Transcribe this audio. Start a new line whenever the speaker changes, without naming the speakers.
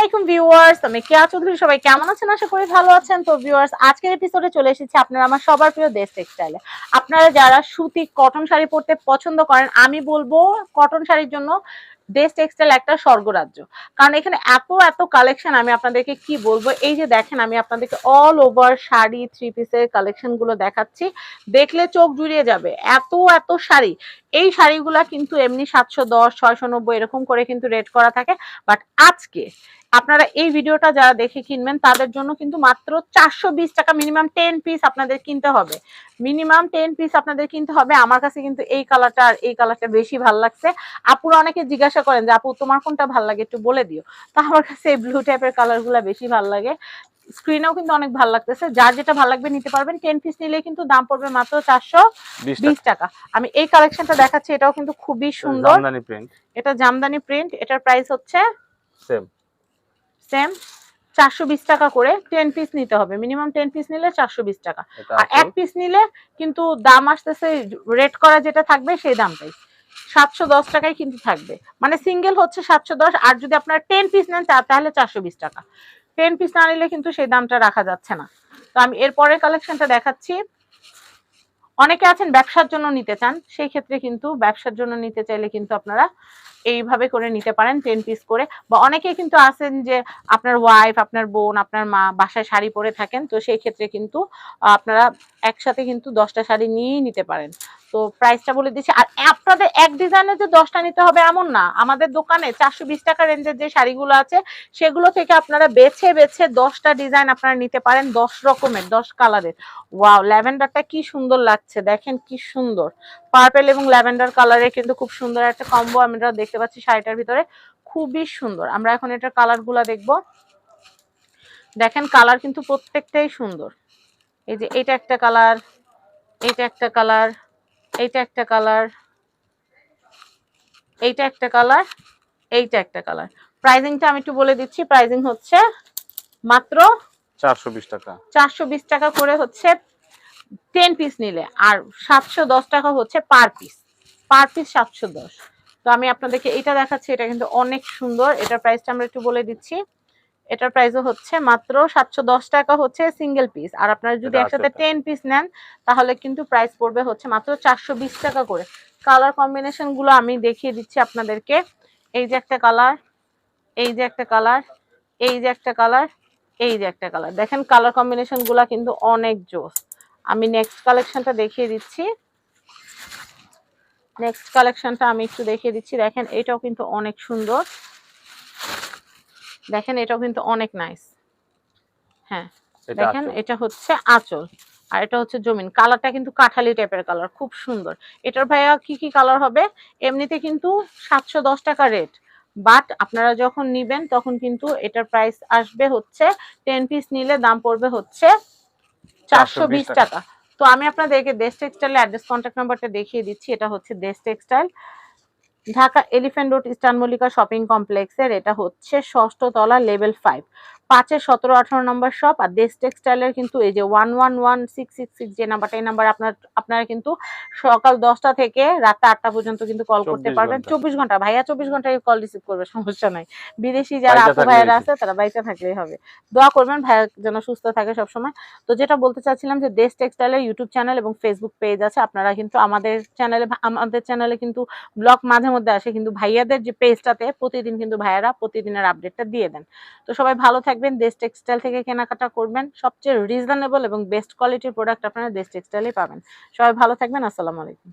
আলাইকুম ভিউয়ার্স, আমি কেয়া চৌধুরী, সবাই কেমন আছেন? আশা করি ভালো আছেন। তো ভিউয়ার্স, আজকের এপিসোডে চলে এসেছি আপনারা আমার সবার প্রিয় দেশ টেক্সটাইলে আপনারা যারা সুতি কটন শাড়ি পরতে পছন্দ করেন, আমি বলব কটন শাড়ির জন্য দেশ টেক্সটাইল একটা স্বর্গরাজ্য। কারণ এখানে এত এত কালেকশন আমি আপনাদেরকে কি বলব? এই যে দেখেন, আমি আপনাদেরকে অল ওভার শাড়ি থ্রি পিসের কালেকশনগুলো দেখাচ্ছি। দেখলে চোখ জুড়িয়ে যাবে। এত এত শাড়ি। এই শাড়িগুলা কিন্তু এমনি সাতশো দশ, ছয়শো নব্বই এরকম করে কিন্তু রেট করা থাকে। বাট আজকে আপনারা এই ভিডিওটা যারা দেখে কিনবেন, তাদের জন্য কিন্তু মাত্র চারশো বিশ টাকা মিনিমাম টেন পিস আপনাদের কিনতে হবে। মিনিমাম টেন পিস আপনাদের কিনতে হবে। আমার কাছে কিন্তু এই কালারটা আর এই কালারটা বেশি ভালো লাগছে। আপুরা অনেকে জিজ্ঞাসা করেন যে আপু তোমার কোনটা ভালো লাগে একটু বলে দিও। তো আমার কাছে এই ব্লু টাইপের কালারগুলো বেশি ভালো লাগে। স্ক্রিনেও কিন্তু অনেক ভালো লাগতেছে। যার যেটা ভালো লাগবে নিতে পারবেন। টেন পিস নিলে কিন্তু দাম পড়বে মাত্র চারশো
বিশ
টাকা। আমি এই কালেকশনটা দেখাচ্ছি এটাও কিন্তু খুবই সুন্দর। এটা জামদানি প্রিন্ট এটার প্রাইস হচ্ছে
সেম
সেম চারশো বিশ টাকা করে টেন পিস নিতে হবে। মিনিমাম টেন পিস নিলে চারশো বিশ টাকা। আর এক পিস নিলে কিন্তু দাম আসতেছে রেট করা যেটা থাকবে সেই দামটাই। সাতশো দশ টাকায় কিন্তু থাকবে। মানে সিঙ্গেল হচ্ছে সাতশো দশ, আর যদি আপনারা টেন পিস নেন তাহলে চারশো বিশ টাকা। টেন পিস না নিলে কিন্তু সেই দামটা রাখা যাচ্ছে না। তো আমি এর পরের কালেকশনটা দেখাচ্ছি। অনেকে আছেন ব্যবসার জন্য নিতে চান, সেই ক্ষেত্রে কিন্তু ব্যবসার জন্য নিতে চাইলে কিন্তু আপনারা এইভাবে করে নিতে পারেন টেন পিস করে। বা অনেকে কিন্তু আছেন যে আপনার ওয়াইফ আপনার বোন, আপনার মা বাসায় শাড়ি পরে থাকেন, তো সেই ক্ষেত্রে কিন্তু আপনারা একসাথে কিন্তু দশটা শাড়ি নিয়েই নিতে পারেন। তো প্রাইসটা বলে দিচ্ছি। আর আপনাদের এক ডিজাইনে যে দশটা নিতে হবে এমন না। আমাদের দোকানে চারশো বিশ টাকা রেঞ্জের যে শাড়িগুলো আছে, সেগুলো থেকে আপনারা বেছে বেছে দশটা ডিজাইন আপনারা নিতে পারেন দশ রকমের, দশ কালারের ওয়াও ল্যাভেন্ডারটা কি সুন্দর লাগছে। দেখেন কি সুন্দর। পার্পেল এবং ল্যাভেন্ডার কালারের কিন্তু খুব সুন্দর একটা কম্বো আমরা দেখতে পাচ্ছি শাড়িটার ভিতরে। খুবই সুন্দর। আমরা এখন এটার কালারগুলা দেখব। দেখেন কালার কিন্তু প্রত্যেকটাই সুন্দর। এই যে এটা একটা কালার এইটা একটা কালার এইটা একটা কালার এইটা একটা কালার এইটা একটা কালার। প্রাইজিংটা আমি একটু বলে দিচ্ছি প্রাইজিং হচ্ছে মাত্র
চারশো বিশ টাকা।
চারশো বিশ টাকা করে হচ্ছে টেন পিস নিলে আর সাতশো দশ টাকা হচ্ছে পার পিস পার পিস সাতশো দশ। তো আমি আপনাদেরকে এটা দেখাচ্ছি এটা কিন্তু অনেক সুন্দর। এটার প্রাইসটা আমরা একটু বলে দিচ্ছি। এটার প্রাইসও হচ্ছে মাত্র সাতশো দশ টাকা হচ্ছে সিঙ্গেল পিস আর আপনারা যদি একসাথে টেন পিস নেন তাহলে কিন্তু প্রাইস পড়বে হচ্ছে মাত্র চারশো বিশ টাকা করে। কালার কম্বিনেশনগুলো আমি দেখিয়ে দিচ্ছি আপনাদেরকে। এই যে একটা কালার এই যে একটা কালার এই যে একটা কালার এই যে একটা কালার দেখেন কালার কম্বিনেশনগুলা কিন্তু অনেক জোস। আমি নেক্সট কালেকশনটা দেখিয়ে দিচ্ছি। নেক্সট কালেকশনটা আমি একটু দেখিয়ে দিচ্ছি। দেখেন এটাও কিন্তু অনেক সুন্দর। দেখেন এটাও কিন্তু অনেক নাইস হ্যাঁ দেখেন এটা হচ্ছে আঁচল। আর এটা হচ্ছে জমিন। কালারটা কিন্তু কাঠালি টাইপের কালার খুব সুন্দর। এটার ভাইয়া কি কি কালার হবে? এমনিতে কিন্তু সাতশো দশ টাকা রেট বাট আপনারা যখন নিবেন তখন কিন্তু এটার প্রাইস আসবে হচ্ছে টেন পিস নিলে দাম পড়বে হচ্ছে চারশো বিশ টাকা। তো আমি আপনাদেরকে দেশ টেক্সটাইল অ্যাড্রেস কন্ট্যাক্ট নাম্বারটা দেখিয়ে দিচ্ছি। এটা হচ্ছে Desh textile Dhaka elephant road eastern Mallika shopping কমপ্লেক্সের এটা হচ্ছে ষষ্ঠ তলা লেভেল ফাইভ পাঁচের সতেরো আঠারো নম্বর শপ আর দেশ টেক্সটাইলের কিন্তু এই যে one one one six six six যে নাম্বারটা এই নাম্বার আপনার আপনারা কিন্তু সকাল দশটা থেকে রাত আটটা পর্যন্ত কিন্তু কল করতে পারবেন। চব্বিশ ঘণ্টা। ভাইয়া চব্বিশ ঘন্টায় কল রিসিভ করবে সমস্যা নাই। বিদেশি যারা আপু ভাইয়ারা আছে তারা বাড়িতে থাকলেই হবে। দোয়া করবেন ভাইয়া যেন সুস্থ থাকে সবসময়। তো যেটা বলতে চাচ্ছিলাম যে দেশ টেক্সটাইলের ইউটিউব চ্যানেল এবং ফেসবুক পেজ আছে আপনারা কিন্তু আমাদের চ্যানেলে আমাদের চ্যানেলে কিন্তু ব্লগ মাঝে মধ্যে আসে কিন্তু ভাইয়াদের যে পেজটাতে প্রতিদিন কিন্তু ভাইয়ারা প্রতিদিনের আপডেটটা দিয়ে দেন। তো সবাই ভালো থাকবেন দেশ টেক্সটাইল থেকে কেনাকাটা করবেন, সবচেয়ে রিজনেবল এবং বেস্ট কোয়ালিটির প্রোডাক্ট আপনারা দেশ টেক্সটাইলে পাবেন। সবাই ভালো থাকবেন, আসসালামু আলাইকুম।